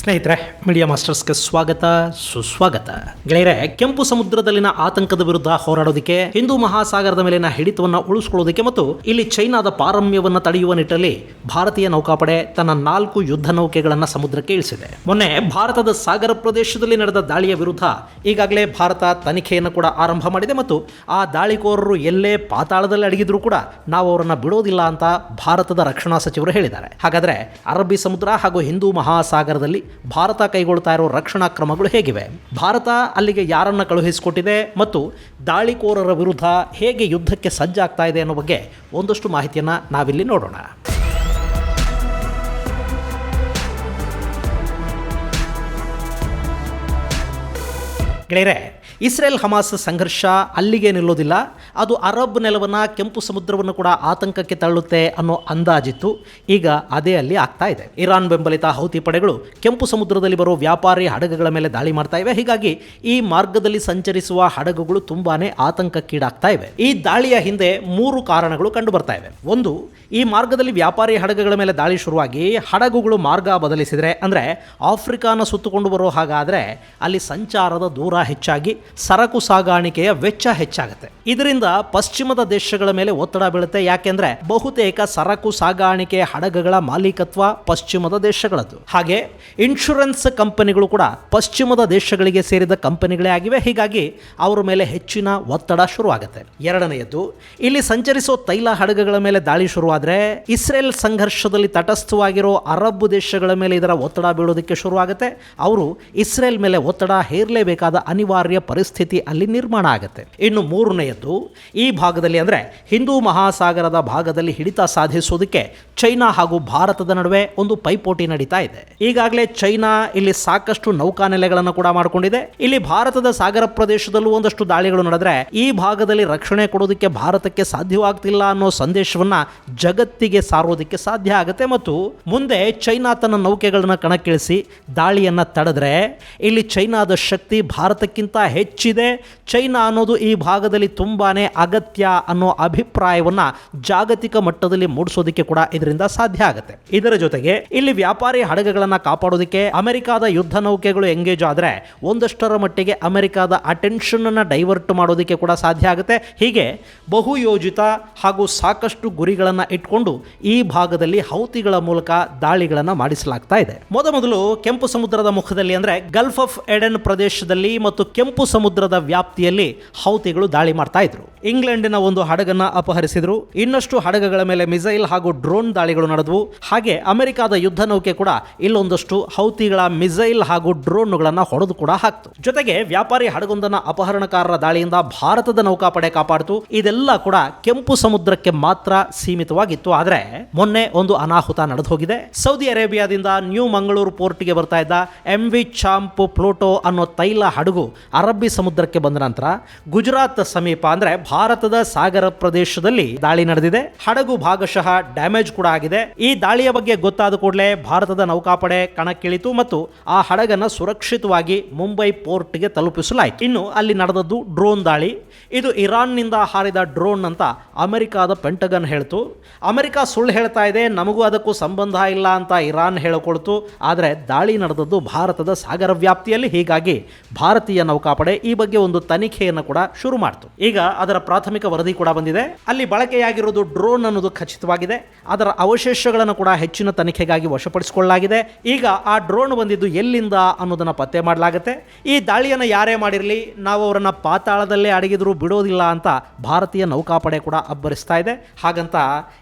ಸ್ನೇಹಿತರೆ ಮೀಡಿಯಾ ಮಾಸ್ಟರ್ಸ್ಗೆ ಸ್ವಾಗತ, ಸುಸ್ವಾಗತ. ಗೆಳೆಯರೆ, ಕೆಂಪು ಸಮುದ್ರದಲ್ಲಿನ ಆತಂಕದ ವಿರುದ್ಧ ಹೋರಾಡೋದಕ್ಕೆ, ಹಿಂದೂ ಮಹಾಸಾಗರದ ಮೇಲಿನ ಹಿಡಿತವನ್ನು ಉಳಿಸಿಕೊಳ್ಳೋದಕ್ಕೆ ಮತ್ತು ಇಲ್ಲಿ ಚೈನಾದ ಪಾರಮ್ಯವನ್ನು ತಡೆಯುವ ನಿಟ್ಟಲ್ಲಿ ಭಾರತೀಯ ನೌಕಾಪಡೆ ತನ್ನ ನಾಲ್ಕು ಯುದ್ಧ ನೌಕೆಗಳನ್ನು ಸಮುದ್ರಕ್ಕೆ ಇಳಿಸಿದೆ. ಮೊನ್ನೆ ಭಾರತದ ಸಾಗರ ಪ್ರದೇಶದಲ್ಲಿ ನಡೆದ ದಾಳಿಯ ವಿರುದ್ಧ ಈಗಾಗಲೇ ಭಾರತ ತನಿಖೆಯನ್ನು ಕೂಡ ಆರಂಭ ಮಾಡಿದೆ ಮತ್ತು ಆ ದಾಳಿಕೋರರು ಎಲ್ಲೇ ಪಾತಾಳದಲ್ಲಿ ಅಡಗಿದ್ರು ಕೂಡ ನಾವು ಅವರನ್ನು ಬಿಡೋದಿಲ್ಲ ಅಂತ ಭಾರತದ ರಕ್ಷಣಾ ಸಚಿವರು ಹೇಳಿದ್ದಾರೆ. ಹಾಗಾದ್ರೆ ಅರಬ್ಬಿ ಸಮುದ್ರ ಹಾಗೂ ಹಿಂದೂ ಮಹಾಸಾಗರದಲ್ಲಿ ಭಾರತ ಕೈಗೊಳ್ತಾ ಇರೋ ರಕ್ಷಣಾ ಕ್ರಮಗಳು ಹೇಗಿವೆ? ಭಾರತ ಅಲ್ಲಿಗೆ ಯಾರನ್ನು ಕಳುಹಿಸಿಕೊಟ್ಟಿದೆ ಮತ್ತು ದಾಳಿಕೋರರ ವಿರುದ್ಧ ಹೇಗೆ ಯುದ್ಧಕ್ಕೆ ಸಜ್ಜಾಗ್ತಾ ಇದೆ ಅನ್ನೋ ಬಗ್ಗೆ ಒಂದಷ್ಟು ಮಾಹಿತಿಯನ್ನು ನಾವಿಲ್ಲಿ ನೋಡೋಣ. ಗೆಳೆಯರೆ ಇಸ್ರೇಲ್ ಹಮಾಸ್ ಸಂಘರ್ಷ ಅಲ್ಲಿಗೆ ನಿಲ್ಲೋದಿಲ್ಲ ಅದು ಅರಬ್ ನೆಲವನ್ನು, ಕೆಂಪು ಸಮುದ್ರವನ್ನು ಕೂಡ ಆತಂಕಕ್ಕೆ ತಳ್ಳುತ್ತೆ ಅನ್ನೋ ಅಂದಾಜಿತ್ತು. ಈಗ ಅದೇ ಅಲ್ಲಿ ಆಗ್ತಾ ಇದೆ. ಇರಾನ್ ಬೆಂಬಲಿತ ಹೌತಿ ಪಡೆಗಳು ಕೆಂಪು ಸಮುದ್ರದಲ್ಲಿ ಬರೋ ವ್ಯಾಪಾರಿ ಹಡಗುಗಳ ಮೇಲೆ ದಾಳಿ ಮಾಡ್ತಾ ಇವೆ. ಹೀಗಾಗಿ ಈ ಮಾರ್ಗದಲ್ಲಿ ಸಂಚರಿಸುವ ಹಡಗುಗಳು ತುಂಬಾನೇ ಆತಂಕಕ್ಕೀಡಾಗ್ತಾ ಇವೆ. ಈ ದಾಳಿಯ ಹಿಂದೆ ಮೂರು ಕಾರಣಗಳು ಕಂಡು ಬರ್ತಾ ಇವೆ. ಒಂದು, ಈ ಮಾರ್ಗದಲ್ಲಿ ವ್ಯಾಪಾರಿ ಹಡಗುಗಳ ಮೇಲೆ ದಾಳಿ ಶುರುವಾಗಿ ಹಡಗುಗಳು ಮಾರ್ಗ ಬದಲಿಸಿದರೆ, ಅಂದರೆ ಆಫ್ರಿಕಾನ ಸುತ್ತುಕೊಂಡು ಬರೋ ಹಾಗಾದರೆ ಅಲ್ಲಿ ಸಂಚಾರದ ದೂರ ಹೆಚ್ಚಾಗಿ ಸರಕು ಸಾಗಾಣಿಕೆಯ ವೆಚ್ಚ ಹೆಚ್ಚಾಗುತ್ತೆ. ಇದರಿಂದ ಪಶ್ಚಿಮದ ದೇಶಗಳ ಮೇಲೆ ಒತ್ತಡ ಬೀಳುತ್ತೆ. ಯಾಕೆಂದ್ರೆ ಬಹುತೇಕ ಸರಕು ಸಾಗಾಣಿಕೆ ಹಡಗುಗಳ ಮಾಲೀಕತ್ವ ಪಶ್ಚಿಮದ ದೇಶಗಳದ್ದು. ಹಾಗೆ ಇನ್ಶೂರೆನ್ಸ್ ಕಂಪನಿಗಳು ಕೂಡ ಪಶ್ಚಿಮದ ದೇಶಗಳಿಗೆ ಸೇರಿದ ಕಂಪನಿಗಳೇ ಆಗಿವೆ. ಹೀಗಾಗಿ ಅವರ ಮೇಲೆ ಹೆಚ್ಚಿನ ಒತ್ತಡ ಶುರುವಾಗುತ್ತೆ. ಎರಡನೆಯದ್ದು, ಇಲ್ಲಿ ಸಂಚರಿಸೋ ತೈಲ ಹಡಗುಗಳ ಮೇಲೆ ದಾಳಿ ಶುರುವಾದ್ರೆ ಇಸ್ರೇಲ್ ಸಂಘರ್ಷದಲ್ಲಿ ತಟಸ್ಥವಾಗಿರೋ ಅರಬ್ ದೇಶಗಳ ಮೇಲೆ ಇದರ ಒತ್ತಡ ಬೀಳೋದಕ್ಕೆ ಶುರುವಾಗುತ್ತೆ. ಅವರು ಇಸ್ರೇಲ್ ಮೇಲೆ ಒತ್ತಡ ಹೇರಲೇಬೇಕಾದ ಅನಿವಾರ್ಯ ಪರಿಸ್ಥಿತಿ ಅಲ್ಲಿ ನಿರ್ಮಾಣ ಆಗುತ್ತೆ. ಇನ್ನು ಮೂರನೆಯದ್ದು, ಈ ಭಾಗದಲ್ಲಿ ಅಂದರೆ ಹಿಂದೂ ಮಹಾಸಾಗರದ ಭಾಗದಲ್ಲಿ ಹಿಡಿತ ಸಾಧಿಸುವುದಕ್ಕೆ ಚೈನಾ ಹಾಗೂ ಭಾರತದ ನಡುವೆ ಒಂದು ಪೈಪೋಟಿ ನಡೀತಾ ಇದೆ. ಈಗಾಗಲೇ ಚೈನಾ ಇಲ್ಲಿ ಸಾಕಷ್ಟು ನೌಕಾನೆಲೆಗಳನ್ನು ಕೂಡ ಮಾಡಿಕೊಂಡಿದೆ. ಇಲ್ಲಿ ಭಾರತದ ಸಾಗರ ಪ್ರದೇಶದಲ್ಲೂ ಒಂದಷ್ಟು ದಾಳಿಗಳು ನಡೆದ್ರೆ ಈ ಭಾಗದಲ್ಲಿ ರಕ್ಷಣೆ ಕೊಡೋದಕ್ಕೆ ಭಾರತಕ್ಕೆ ಸಾಧ್ಯವಾಗ್ತಿಲ್ಲ ಅನ್ನೋ ಸಂದೇಶವನ್ನ ಜಗತ್ತಿಗೆ ಸಾರೋದಕ್ಕೆ ಸಾಧ್ಯ ಆಗುತ್ತೆ. ಮತ್ತು ಮುಂದೆ ಚೈನಾ ತನ್ನ ನೌಕೆಗಳನ್ನ ಕಣಕ್ಕಿಳಿಸಿ ದಾಳಿಯನ್ನ ತಡೆದ್ರೆ ಇಲ್ಲಿ ಚೈನಾದ ಶಕ್ತಿ ಭಾರತಕ್ಕಿಂತ ಹೆಚ್ಚಿದೆ. ಚೈನಾ ಅನ್ನೋದು ಈ ಭಾಗದಲ್ಲಿ ತುಂಬಾನೇ ಅಗತ್ಯ ಅನ್ನೋ ಅಭಿಪ್ರಾಯವನ್ನ ಜಾಗತಿಕ ಮಟ್ಟದಲ್ಲಿ ಮೂಡಿಸೋದಕ್ಕೆ ಕೂಡ ಇದರಿಂದ ಸಾಧ್ಯ ಆಗುತ್ತೆ. ಇದರ ಜೊತೆಗೆ ಇಲ್ಲಿ ವ್ಯಾಪಾರಿ ಹಡಗುಗಳನ್ನು ಕಾಪಾಡೋದಕ್ಕೆ ಅಮೆರಿಕಾದ ಯುದ್ಧ ನೌಕೆಗಳು ಎಂಗೇಜ್ ಆದರೆ ಒಂದಷ್ಟರ ಮಟ್ಟಿಗೆ ಅಮೆರಿಕಾದ ಅಟೆನ್ಷನ್ ಅನ್ನು ಡೈವರ್ಟ್ ಮಾಡೋದಕ್ಕೆ ಕೂಡ ಸಾಧ್ಯ ಆಗುತ್ತೆ. ಹೀಗೆ ಬಹುಯೋಜಿತ ಹಾಗೂ ಸಾಕಷ್ಟು ಗುರಿಗಳನ್ನು ಇಟ್ಕೊಂಡು ಈ ಭಾಗದಲ್ಲಿ ಹೌತಿಗಳ ಮೂಲಕ ದಾಳಿಗಳನ್ನು ಮಾಡಿಸಲಾಗ್ತಾ ಇದೆ. ಮೊದಮೊದಲು ಕೆಂಪು ಸಮುದ್ರದ ಮುಖದಲ್ಲಿ ಅಂದರೆ ಗಲ್ಫ್ ಆಫ್ ಎಡೆನ್ ಪ್ರದೇಶದಲ್ಲಿ ಮತ್ತು ಕೆಂಪು ಸಮುದ್ರದ ವ್ಯಾಪ್ತಿಯಲ್ಲಿ ಹೌತಿಗಳು ದಾಳಿ ಮಾಡ್ತಾ ಇದ್ರು. ಇಂಗ್ಲೆಂಡಿನ ಒಂದು ಹಡಗನ್ನ ಅಪಹರಿಸಿದ್ರು. ಇನ್ನಷ್ಟು ಹಡಗಗಳ ಮೇಲೆ ಮಿಸೈಲ್ ಹಾಗೂ ಡ್ರೋನ್ ದಾಳಿಗಳು ನಡೆದವು. ಹಾಗೆ ಅಮೆರಿಕದ ಯುದ್ಧ ನೌಕೆ ಕೂಡ ಇಲ್ಲೊಂದಷ್ಟು ಹೌತಿಗಳ ಮಿಸೈಲ್ ಹಾಗೂ ಡ್ರೋನ್ಗಳನ್ನ ಹೊಡೆದು ಕೂಡ ಹಾಕ್ತು. ಜೊತೆಗೆ ವ್ಯಾಪಾರಿ ಹಡಗೊಂದನ್ನ ಅಪಹರಣಕಾರರ ದಾಳಿಯಿಂದ ಭಾರತದ ನೌಕಾಪಡೆ ಕಾಪಾಡಿತು. ಇದೆಲ್ಲ ಕೂಡ ಕೆಂಪು ಸಮುದ್ರಕ್ಕೆ ಮಾತ್ರ ಸೀಮಿತವಾಗಿತ್ತು. ಆದರೆ ಮೊನ್ನೆ ಒಂದು ಅನಾಹುತ ನಡೆದು ಹೋಗಿದೆ ಸೌದಿ ಅರೇಬಿಯಾದಿಂದ ನ್ಯೂ ಮಂಗಳೂರು ಪೋರ್ಟ್ಗೆ ಬರ್ತಾ ಇದ್ದ ಎಂ ವಿ ಚಾಂಪ್ ಪ್ಲೋಟೋ ಅನ್ನೋ ತೈಲ ಹಡಗು ಅರಬ್ಬಿ ಸಮುದ್ರಕ್ಕೆ ಬಂದ ನಂತರ ಗುಜರಾತ್ ಸಮೀಪ ಅಂದ್ರೆ ಭಾರತದ ಸಾಗರ ಪ್ರದೇಶದಲ್ಲಿ ದಾಳಿ ನಡೆದಿದೆ. ಹಡಗು ಭಾಗಶಃ ಡ್ಯಾಮೇಜ್ ಕೂಡ ಆಗಿದೆ. ಈ ದಾಳಿಯ ಬಗ್ಗೆ ಗೊತ್ತಾದ ಕೂಡಲೇ ಭಾರತದ ನೌಕಾಪಡೆ ಕಣಕ್ಕಿಳಿತು ಮತ್ತು ಆ ಹಡಗನ್ನು ಸುರಕ್ಷಿತವಾಗಿ ಮುಂಬೈ ಪೋರ್ಟ್ಗೆ ತಲುಪಿಸಲಾಯಿತು. ಇನ್ನು ಅಲ್ಲಿ ನಡೆದದ್ದು ಡ್ರೋನ್ ದಾಳಿ. ಇದು ಇರಾನ್ನಿಂದ ಹಾರಿದ ಡ್ರೋನ್ ಅಂತ ಅಮೆರಿಕಾದ ಪೆಂಟಗನ್ ಹೇಳ್ತು. ಅಮೆರಿಕ ಸುಳ್ಳು ಹೇಳ್ತಾ ಇದೆ, ನಮಗೂ ಅದಕ್ಕೂ ಸಂಬಂಧ ಇಲ್ಲ ಅಂತ ಇರಾನ್ ಹೇಳಿಕೊಳ್ತು. ಆದರೆ ದಾಳಿ ನಡೆದದ್ದು ಭಾರತದ ಸಾಗರ ವ್ಯಾಪ್ತಿಯಲ್ಲಿ. ಹೀಗಾಗಿ ಭಾರತೀಯ ನೌಕಾಪಡೆ ಈ ಬಗ್ಗೆ ಒಂದು ತನಿಖೆಯನ್ನು ಕೂಡ ಶುರು ಮಾಡ್ತು. ಈಗ ಅದರ ಪ್ರಾಥಮಿಕ ವರದಿ ಕೂಡ ಬಂದಿದೆ. ಅಲ್ಲಿ ಬಳಕೆಯಾಗಿರುವುದು ಡ್ರೋನ್ ಅನ್ನೋದು ಖಚಿತವಾಗಿದೆ. ಅದರ ಅವಶೇಷಗಳನ್ನು ಕೂಡ ಹೆಚ್ಚಿನ ತನಿಖೆಗಾಗಿ ವಶಪಡಿಸಿಕೊಳ್ಳಲಾಗಿದೆ. ಈಗ ಆ ಡ್ರೋನ್ ಬಂದಿದ್ದು ಎಲ್ಲಿಂದ ಅನ್ನೋದನ್ನ ಪತ್ತೆ ಮಾಡಲಾಗುತ್ತೆ. ಈ ದಾಳಿಯನ್ನು ಯಾರೇ ಮಾಡಿರಲಿ, ನಾವು ಅವರನ್ನ ಪಾತಾಳದಲ್ಲೇ ಅಡಗಿದ್ರು ಬಿಡೋದಿಲ್ಲ ಅಂತ ಭಾರತೀಯ ನೌಕಾಪಡೆ ಕೂಡ ಅಬ್ಬರಿಸ್ತಾ ಇದೆ. ಹಾಗಂತ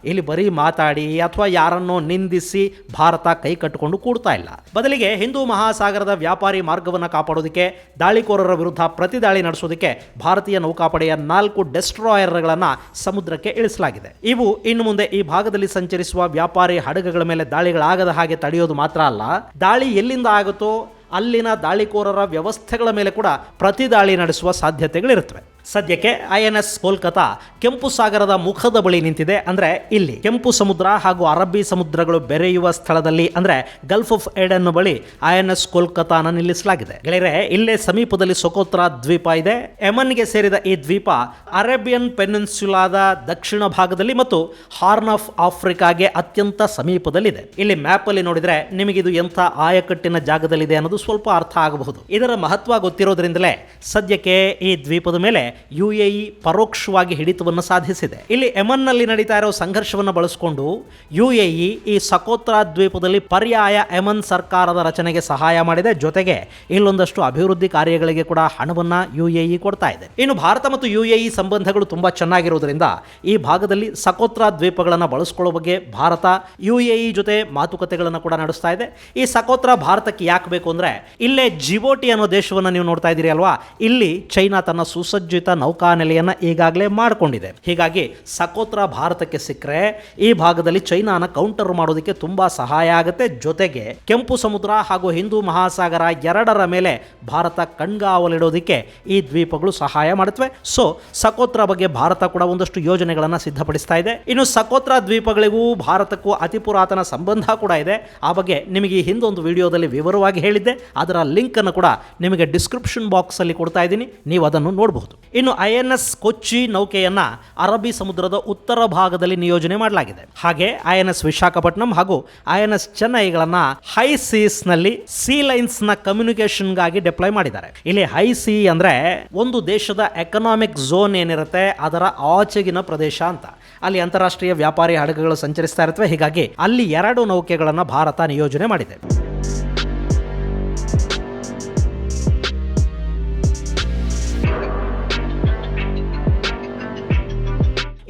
ಇಲ್ಲಿ ಬರೀ ಮಾತಾಡಿ ಅಥವಾ ಯಾರನ್ನೋ ನಿಂದಿಸಿ ಭಾರತ ಕೈ ಕಟ್ಟಿಕೊಂಡು ಕೂಡ್ತಾ ಇಲ್ಲ. ಬದಲಿಗೆ ಹಿಂದೂ ಮಹಾಸಾಗರದ ವ್ಯಾಪಾರಿ ಮಾರ್ಗವನ್ನು ಕಾಪಾಡೋದಕ್ಕೆ ದಾಳಿಕೋರರ ವಿರುದ್ಧ ಪ್ರತಿ ದಾಳಿ ನಡೆಸೋದಕ್ಕೆ ಭಾರತೀಯ ನೌಕಾಪಡೆಯ ನಾಲ್ಕು ಡೆಸ್ಟ್ರಾಯರ್ಗಳನ್ನು ಸಮುದ್ರಕ್ಕೆ ಇಳಿಸಲಾಗಿದೆ. ಇವು ಇನ್ನು ಮುಂದೆ ಈ ಭಾಗದಲ್ಲಿ ಸಂಚರಿಸುವ ವ್ಯಾಪಾರಿ ಹಡಗುಗಳ ಮೇಲೆ ದಾಳಿಗಳಾಗದ ಹಾಗೆ ತಡೆಯೋದು ಮಾತ್ರ ಅಲ್ಲ, ದಾಳಿ ಎಲ್ಲಿಂದ ಆಗುತ್ತೋ ಅಲ್ಲಿನ ದಾಳಿಕೋರರ ವ್ಯವಸ್ಥೆಗಳ ಮೇಲೆ ಕೂಡ ಪ್ರತಿದಾಳಿ ನಡೆಸುವ ಸಾಧ್ಯತೆಗಳಿರುತ್ತವೆ. ಸದ್ಯಕ್ಕೆ ಐ ಎನ್ ಎಸ್ ಕೋಲ್ಕತಾ ಕೆಂಪು ಸಾಗರದ ಮುಖದ ಬಳಿ ನಿಂತಿದೆ. ಅಂದ್ರೆ ಇಲ್ಲಿ ಕೆಂಪು ಸಮುದ್ರ ಹಾಗೂ ಅರಬ್ಬಿ ಸಮುದ್ರಗಳು ಬೆರೆಯುವ ಸ್ಥಳದಲ್ಲಿ, ಅಂದ್ರೆ ಗಲ್ಫ್ ಆಫ್ ಏಡನ್ ಬಳಿ ಐ ಎನ್ ಎಸ್ ಕೋಲ್ಕತಾನ ನಿಲ್ಲಿಸಲಾಗಿದೆ. ಗೆಳೆಯರೆ, ಇಲ್ಲೇ ಸಮೀಪದಲ್ಲಿ ಸೊಕೋತ್ರ ದ್ವೀಪ ಇದೆ. ಯಮನ್ಗೆ ಸೇರಿದ ಈ ದ್ವೀಪ ಅರೇಬಿಯನ್ ಪೆನಿನ್ಸುಲಾದ ದಕ್ಷಿಣ ಭಾಗದಲ್ಲಿ ಮತ್ತು ಹಾರ್ನ್ ಆಫ್ ಆಫ್ರಿಕಾಗೆ ಅತ್ಯಂತ ಸಮೀಪದಲ್ಲಿದೆ. ಇಲ್ಲಿ ಮ್ಯಾಪ್ ಅಲ್ಲಿ ನೋಡಿದ್ರೆ ನಿಮಗೆ ಇದು ಎಂಥ ಆಯಕಟ್ಟಿನ ಜಾಗದಲ್ಲಿದೆ ಅನ್ನೋದು ಸ್ವಲ್ಪ ಅರ್ಥ ಆಗಬಹುದು. ಇದರ ಮಹತ್ವ ಗೊತ್ತಿರೋದ್ರಿಂದಲೇ ಸದ್ಯಕ್ಕೆ ಈ ದ್ವೀಪದ ಮೇಲೆ ಯು ಎ ಇ ಪರೋಕ್ಷವಾಗಿ ಹಿಡಿತವನ್ನು ಸಾಧಿಸಿದೆ. ಇಲ್ಲಿ ಯಮನ್ನಲ್ಲಿ ನಡೀತಾ ಇರೋ ಸಂಘರ್ಷವನ್ನು ಬಳಸಿಕೊಂಡು ಯು ಈ ಸಕೋತ್ರ ದ್ವೀಪದಲ್ಲಿ ಪರ್ಯಾಯ ಯಮನ್ ಸರ್ಕಾರದ ರಚನೆಗೆ ಸಹಾಯ ಮಾಡಿದೆ. ಜೊತೆಗೆ ಇಲ್ಲೊಂದಷ್ಟು ಅಭಿವೃದ್ಧಿ ಕಾರ್ಯಗಳಿಗೆ ಕೂಡ ಹಣವನ್ನು ಯು ಎ ಇ ಕೊಡ್ತಾ ಇದೆ. ಇನ್ನು ಭಾರತ ಮತ್ತು ಯು ಸಂಬಂಧಗಳು ತುಂಬಾ ಚೆನ್ನಾಗಿರೋದ್ರಿಂದ ಈ ಭಾಗದಲ್ಲಿ ಸಕೋತ್ರ ದ್ವೀಪಗಳನ್ನು ಬಳಸ್ಕೊಳ್ಳೋ ಬಗ್ಗೆ ಭಾರತ ಯು ಜೊತೆ ಮಾತುಕತೆಗಳನ್ನು ಕೂಡ ನಡೆಸ್ತಾ ಇದೆ. ಈ ಸಕೋತ್ರ ಭಾರತಕ್ಕೆ ಯಾಕೆ ಬೇಕು ಅಂದ್ರೆ, ಇಲ್ಲೇ ಜಿಬೋಟಿ ಅನ್ನೋ ದೇಶವನ್ನು ನೀವು ನೋಡ್ತಾ ಇದ್ದೀರಿ ಅಲ್ವಾ? ಇಲ್ಲಿ ಚೈನಾ ತನ್ನ ಸುಸಜ್ಜಿತ ನೌಕಾನೆಲೆಯನ್ನ ಈಗಾಗಲೇ ಮಾಡಿಕೊಂಡಿದೆ. ಹೀಗಾಗಿ ಸಕೋತ್ರ ಭಾರತಕ್ಕೆ ಸಿಕ್ಕರೆ ಈ ಭಾಗದಲ್ಲಿ ಚೈನಾನ ಕೌಂಟರ್ ಮಾಡೋದಕ್ಕೆ ತುಂಬಾ ಸಹಾಯ ಆಗುತ್ತೆ. ಜೊತೆಗೆ ಕೆಂಪು ಸಮುದ್ರ ಹಾಗೂ ಹಿಂದೂ ಮಹಾಸಾಗರ ಎರಡರ ಮೇಲೆ ಭಾರತ ಕಣ್ಗಾವಲಿಡೋದಕ್ಕೆ ಈ ದ್ವೀಪಗಳು ಸಹಾಯ ಮಾಡುತ್ತವೆ. ಸೊ ಸಕೋತ್ರ ಬಗ್ಗೆ ಭಾರತ ಕೂಡ ಒಂದಷ್ಟು ಯೋಜನೆಗಳನ್ನು ಸಿದ್ಧಪಡಿಸ್ತಾ ಇದೆ. ಇನ್ನು ಸಕೋತ್ರ ದ್ವೀಪಗಳಿಗೂ ಭಾರತಕ್ಕೂ ಅತಿ ಪುರಾತನ ಸಂಬಂಧ ಕೂಡ ಇದೆ. ಆ ಬಗ್ಗೆ ನಿಮಗೆ ಈ ಹಿಂದೊಂದು ವಿಡಿಯೋದಲ್ಲಿ ವಿವರವಾಗಿ ಹೇಳಿದ್ದೆ. ಅದರ ಲಿಂಕ್ ಅನ್ನು ಕೂಡ ನಿಮಗೆ ಡಿಸ್ಕ್ರಿಪ್ಷನ್ ಬಾಕ್ಸ್ ಅಲ್ಲಿ ಕೊಡ್ತಾ ಇದ್ದೀನಿ. ನೀವು ಅದನ್ನು ನೋಡಬಹುದು. ಇನ್ನು ಐ ಎನ್ ಎಸ್ ಕೊಚ್ಚಿ ನೌಕೆಯನ್ನು ಅರಬ್ಬಿ ಸಮುದ್ರದ ಉತ್ತರ ಭಾಗದಲ್ಲಿ ನಿಯೋಜನೆ ಮಾಡಲಾಗಿದೆ. ಹಾಗೆ ಐ ಎನ್ ಎಸ್ ವಿಶಾಖಪಟ್ಟಣಂ ಹಾಗೂ ಐ ಎನ್ ಎಸ್ ಚೆನ್ನೈಗಳನ್ನು ಹೈ ಸೀಸ್ನಲ್ಲಿ ಸಿ ಲೈನ್ಸ್ನ ಕಮ್ಯುನಿಕೇಶನ್ಗಾಗಿ ಡಿಪ್ಲಾಯ್ ಮಾಡಿದ್ದಾರೆ. ಇಲ್ಲಿ ಹೈ ಸಿ ಅಂದ್ರೆ ಒಂದು ದೇಶದ ಎಕನಾಮಿಕ್ ಝೋನ್ ಏನಿರುತ್ತೆ ಅದರ ಆಚೆಗಿನ ಪ್ರದೇಶ ಅಂತ. ಅಲ್ಲಿ ಅಂತಾರಾಷ್ಟ್ರೀಯ ವ್ಯಾಪಾರಿ ಹಡಗುಗಳು ಸಂಚರಿಸ್ತಾ ಇರುತ್ತವೆ. ಹೀಗಾಗಿ ಅಲ್ಲಿ ಎರಡು ನೌಕೆಗಳನ್ನು ಭಾರತ ನಿಯೋಜನೆ ಮಾಡಿದೆ.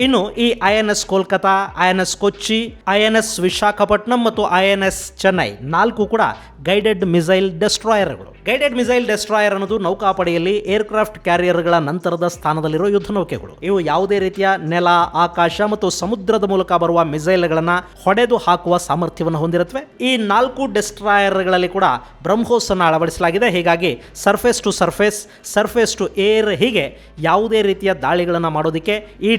ಇನ್ನು ಈ I N S Kolkata, I N S Kochi, I N S Visakhapatnam ಮತ್ತು ಐ ಎನ್ ಎಸ್ ಚೆನ್ನೈ, ನಾಲ್ಕು ಕೂಡ ಗೈಡೆಡ್ ಮಿಸೈಲ್ ಡೆಸ್ಟ್ರಾಯರ್ಗಳು. ಗೈಡೆಡ್ ಮಿಸೈಲ್ ಡೆಸ್ಟ್ರಾಯರ್ ಅನ್ನೋದು ನೌಕಾಪಡೆಯಲ್ಲಿ ಏರ್ಕ್ರಾಫ್ಟ್ ಕ್ಯಾರಿಯರ್ಗಳ ನಂತರದ ಸ್ಥಾನದಲ್ಲಿರುವ ಯುದ್ಧ ನೌಕೆಗಳು. ಇವು ಯಾವುದೇ ರೀತಿಯ ನೆಲ, ಆಕಾಶ ಮತ್ತು ಸಮುದ್ರದ ಮೂಲಕ ಬರುವ ಮಿಸೈಲ್ಗಳನ್ನ ಹೊಡೆದು ಹಾಕುವ ಸಾಮರ್ಥ್ಯವನ್ನು ಹೊಂದಿರುತ್ತವೆ. ಈ ನಾಲ್ಕು ಡೆಸ್ಟ್ರಾಯರ್ಗಳಲ್ಲಿ ಕೂಡ ಬ್ರಹ್ಮೋಸ್ ಅನ್ನು ಅಳವಡಿಸಲಾಗಿದೆ. ಹೀಗಾಗಿ surface to surface surface to air ಹೀಗೆ ಯಾವುದೇ ರೀತಿಯ ದಾಳಿಗಳನ್ನು ಮಾಡೋದಕ್ಕೆ ಈ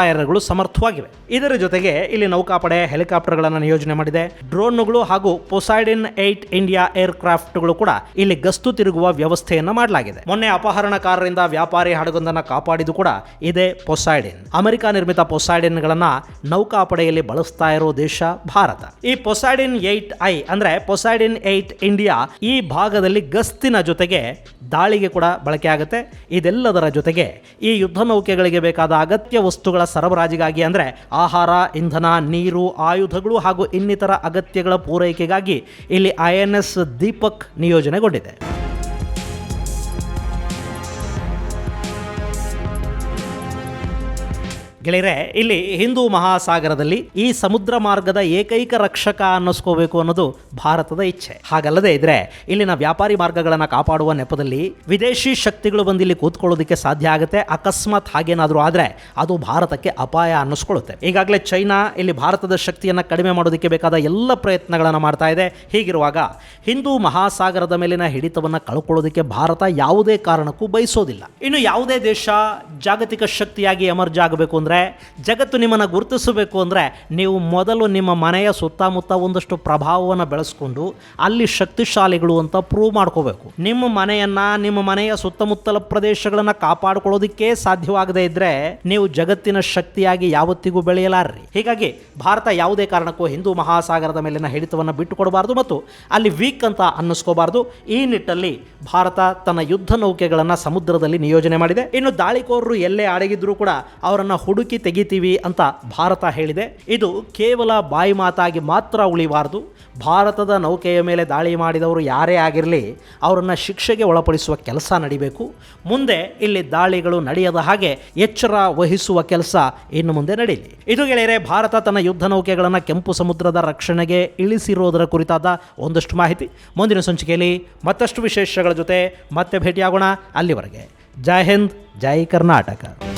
ಡೆಸ್ಟ್ರಾಯರ್ಗಳು ಸಮರ್ಥವಾಗಿವೆ. ಇದರ ಜೊತೆಗೆ ಇಲ್ಲಿ ನೌಕಾಪಡೆ, ಹೆಲಿಕಾಪ್ಟರ್ಗಳನ್ನು ನಿಯೋಜನೆ ಮಾಡಿದೆ. ಡ್ರೋನ್ಗಳು ಹಾಗೂ ಪೊಸೈಡಿನ್ ಏಟ್ ಇಂಡಿಯಾ ಏರ್ ಏರ್ಕ್ರಾಫ್ಟ್ಗಳು ಕೂಡ ಇಲ್ಲಿ ಗಸ್ತು ತಿರುಗುವ ವ್ಯವಸ್ಥೆಯನ್ನು ಮಾಡಲಾಗಿದೆ. ಮೊನ್ನೆ ಅಪಹರಣಕಾರರಿಂದ ವ್ಯಾಪಾರಿ ಹಡಗೊಂದನ್ನು ಕಾಪಾಡಿದ್ದು ಕೂಡ ಇದೇ ಪೊಸೈಡಿನ್. ಅಮೆರಿಕ ನಿರ್ಮಿತ ಪೊಸೈಡಿನ್ಗಳನ್ನ ನೌಕಾಪಡೆಯಲ್ಲಿ ಬಳಸ್ತಾ ಇರೋ ದೇಶ ಭಾರತ. ಈ ಪೊಸೈಡಿನ್ ಏಟ್ ಐ ಅಂದ್ರೆ ಪೊಸೈಡಿನ್ ಏಟ್ ಇಂಡಿಯಾ ಈ ಭಾಗದಲ್ಲಿ ಗಸ್ತಿನ ಜೊತೆಗೆ ದಾಳಿಗೆ ಕೂಡ ಬಳಕೆ ಆಗುತ್ತೆ ಇದೆಲ್ಲದರ ಜೊತೆಗೆ ಈ ಯುದ್ಧ ನೌಕೆಗಳಿಗೆ ಬೇಕಾದ ಅಗತ್ಯ ವಸ್ತುಗಳ ಸರಬರಾಜಿಗಾಗಿ ಅಂದರೆ ಆಹಾರ, ಇಂಧನ, ನೀರು, ಆಯುಧಗಳು ಹಾಗೂ ಇನ್ನಿತರ ಅಗತ್ಯಗಳ ಪೂರೈಕೆಗಾಗಿ ಇಲ್ಲಿ ಐ ಎನ್ ಎಸ್ ದೀಪಕ್ ನಿಯೋಜನೆಗೊಂಡಿದೆ. ಗೆಳೆಯರೆ, ಇಲ್ಲಿ ಹಿಂದೂ ಮಹಾಸಾಗರದಲ್ಲಿ ಈ ಸಮುದ್ರ ಮಾರ್ಗದ ಏಕೈಕ ರಕ್ಷಕ ಅನ್ನಿಸ್ಕೋಬೇಕು ಅನ್ನೋದು ಭಾರತದ ಇಚ್ಛೆ. ಹಾಗಲ್ಲದೆ ಇದ್ರೆ, ಇಲ್ಲಿನ ವ್ಯಾಪಾರಿ ಮಾರ್ಗಗಳನ್ನು ಕಾಪಾಡುವ ನೆಪದಲ್ಲಿ ವಿದೇಶಿ ಶಕ್ತಿಗಳು ಬಂದು ಇಲ್ಲಿ ಕೂತ್ಕೊಳ್ಳೋದಕ್ಕೆ ಸಾಧ್ಯ ಆಗುತ್ತೆ. ಅಕಸ್ಮಾತ್ ಹಾಗೇನಾದರೂ ಆದರೆ ಅದು ಭಾರತಕ್ಕೆ ಅಪಾಯ ಅನ್ನಿಸ್ಕೊಳ್ಳುತ್ತೆ. ಈಗಾಗಲೇ ಚೈನಾ ಇಲ್ಲಿ ಭಾರತದ ಶಕ್ತಿಯನ್ನು ಕಡಿಮೆ ಮಾಡೋದಕ್ಕೆ ಬೇಕಾದ ಎಲ್ಲ ಪ್ರಯತ್ನಗಳನ್ನು ಮಾಡ್ತಾ ಇದೆ. ಹೀಗಿರುವಾಗ ಹಿಂದೂ ಮಹಾಸಾಗರದ ಮೇಲಿನ ಹಿಡಿತವನ್ನು ಕಳ್ಕೊಳ್ಳೋದಕ್ಕೆ ಭಾರತ ಯಾವುದೇ ಕಾರಣಕ್ಕೂ ಬಯಸೋದಿಲ್ಲ. ಇನ್ನು ಯಾವುದೇ ದೇಶ ಜಾಗತಿಕ ಶಕ್ತಿಯಾಗಿ ಎಮರ್ಜ್ ಆಗಬೇಕು ಅಂದರೆ ಜಗತ್ತು ನಿಮ್ಮನ್ನು ಗುರುತಿಸಬೇಕು ಅಂದರೆ ನೀವು ಮೊದಲು ನಿಮ್ಮ ಮನೆಯ ಸುತ್ತಮುತ್ತ ಒಂದಷ್ಟು ಪ್ರಭಾವವನ್ನು ಬೆಳೆಸ್ಕೊಂಡು ಅಲ್ಲಿ ಶಕ್ತಿಶಾಲಿಗಳು ಅಂತ ಪ್ರೂವ್ ಮಾಡ್ಕೋಬೇಕು. ನಿಮ್ಮ ಮನೆಯನ್ನ, ನಿಮ್ಮ ಮನೆಯ ಸುತ್ತಮುತ್ತಲ ಪ್ರದೇಶಗಳನ್ನು ಕಾಪಾಡಿಕೊಳ್ಳೋದಕ್ಕೆ ಸಾಧ್ಯವಾಗದೇ ಇದ್ದರೆ ನೀವು ಜಗತ್ತಿನ ಶಕ್ತಿಯಾಗಿ ಯಾವತ್ತಿಗೂ ಬೆಳೆಯಲಾರ್ರಿ. ಹೀಗಾಗಿ ಭಾರತ ಯಾವುದೇ ಕಾರಣಕ್ಕೂ ಹಿಂದೂ ಮಹಾಸಾಗರದ ಮೇಲಿನ ಹಿಡಿತವನ್ನು ಬಿಟ್ಟುಕೊಡಬಾರ್ದು ಮತ್ತು ಅಲ್ಲಿ ವೀಕ್ ಅಂತ ಅನ್ನಿಸ್ಕೋಬಾರ್ದು. ಈ ನಿಟ್ಟಲ್ಲಿ ಭಾರತ ತನ್ನ ಯುದ್ಧ ನೌಕೆಗಳನ್ನು ಸಮುದ್ರದಲ್ಲಿ ನಿಯೋಜನೆ ಮಾಡಿದೆ. ಇನ್ನು ದಾಳಿಕೋರರು ಎಲ್ಲೇ ಅಡಗಿದ್ರೂ ಕೂಡ ಅವರನ್ನು ಹುಡುಕಿ ತೆಗಿತೀವಿ ಅಂತ ಭಾರತ ಹೇಳಿದೆ. ಇದು ಕೇವಲ ಬಾಯಿ ಮಾತಾಗಿ ಮಾತ್ರ ಉಳಿಬಾರದು. ಭಾರತದ ನೌಕೆಯ ಮೇಲೆ ದಾಳಿ ಮಾಡಿದವರು ಯಾರೇ ಆಗಿರಲಿ, ಅವರನ್ನು ಶಿಕ್ಷೆಗೆ ಒಳಪಡಿಸುವ ಕೆಲಸ ನಡಿಬೇಕು. ಮುಂದೆ ಇಲ್ಲಿ ದಾಳಿಗಳು ನಡೆಯದ ಹಾಗೆ ಎಚ್ಚರ ವಹಿಸುವ ಕೆಲಸ ಇನ್ನು ಮುಂದೆ ನಡೀಲಿ. ಇದು ಗೆಳೆಯರೆ, ಭಾರತ ತನ್ನ ಯುದ್ಧ ನೌಕೆಗಳನ್ನು ಕೆಂಪು ಸಮುದ್ರದ ರಕ್ಷಣೆಗೆ ಇಳಿಸಿರೋದರ ಕುರಿತಾದ ಒಂದಷ್ಟು ಮಾಹಿತಿ. ಮುಂದಿನ ಸಂಚಿಕೆಯಲ್ಲಿ ಮತ್ತಷ್ಟು ವಿಶೇಷಗಳ ಜೊತೆ ಮತ್ತೆ ಭೇಟಿಯಾಗೋಣ ಅಲ್ಲಿವರೆಗೆ. ಜೈ ಹಿಂದ್, ಜೈ ಕರ್ನಾಟಕ.